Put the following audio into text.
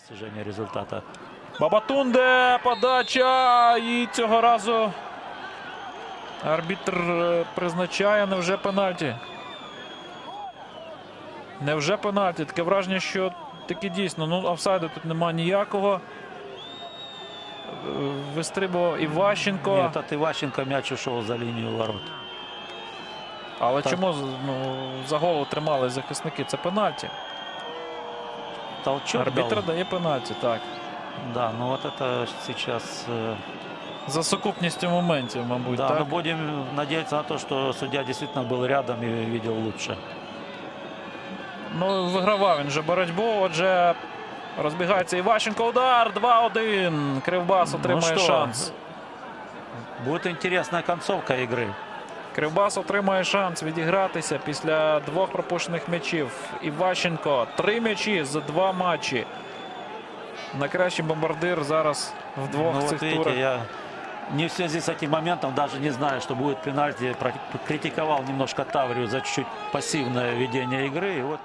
достижения результата. Бабатунде, подача. І цього разу арбітр е, призначає невже пенальті. Невже пенальті. Таке враження, що таки дійсно. Ну, офсайду тут немає ніякого. Е, Вистрибував Іващенко. Нет, от Иващенко мяч ушел за линию ворот. Але так. чому ну, за голову тримали захисники? Це пенальті Толчок Арбітр дал. дає пенальті, так. Да, ну вот это сейчас... э, За сукупністю моментів, мабуть, да, так. но будем надеяться на то, что судья действительно был рядом и видел лучше. Ну, вигравав він вже боротьбу. Отже, розбігається Іващенко. Удар 2-1. Кривбас отримає Ну що? шанс. Будет интересная концовка игры. Кривбас отримає шанс відігратися після двох пропущених м'ячів. Іващенко три м'ячі за два матчі. Найкращий бомбардир зараз в двох ну цих вот турах. я не в связи с этим моментом, даже не знаю, что будет пенальти, критиковал немножко Таврию за чуть-чуть пассивное ведение игры. И вот